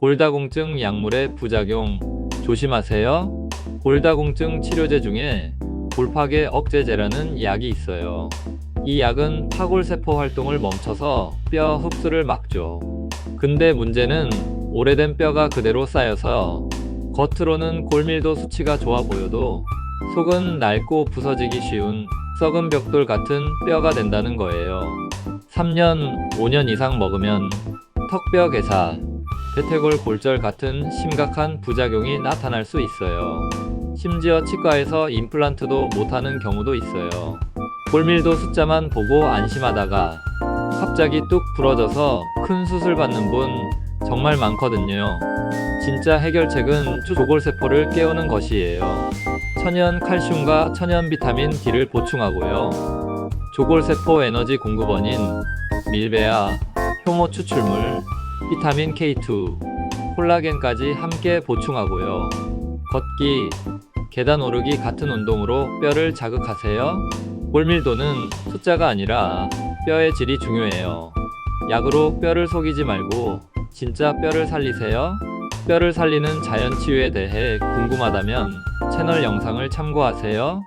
골다공증 약물의 부작용 조심하세요. 골다공증 치료제 중에 골파계 억제제라는 약이 있어요. 이 약은 파골세포 활동을 멈춰서 뼈 흡수를 막죠. 근데 문제는 오래된 뼈가 그대로 쌓여서 겉으로는 골밀도 수치가 좋아 보여도 속은 낡고 부서지기 쉬운 썩은 벽돌 같은 뼈가 된다는 거예요. 3년, 5년 이상 먹으면 턱뼈 괴사, 대퇴골 골절 같은 심각한 부작용이 나타날 수 있어요. 심지어 치과에서 임플란트도 못하는 경우도 있어요. 골밀도 숫자만 보고 안심하다가 갑자기 뚝 부러져서 큰 수술 받는 분 정말 많거든요. 진짜 해결책은 조골세포를 깨우는 것이에요. 천연 칼슘과 천연 비타민 D를 보충하고요. 조골세포 에너지 공급원인 밀베아, 효모 추출물, 비타민 K2, 콜라겐까지 함께 보충하고요. 걷기, 계단 오르기 같은 운동으로 뼈를 자극하세요. 골밀도는 숫자가 아니라 뼈의 질이 중요해요. 약으로 뼈를 속이지 말고 진짜 뼈를 살리세요. 뼈를 살리는 자연 치유에 대해 궁금하다면 채널 영상을 참고하세요.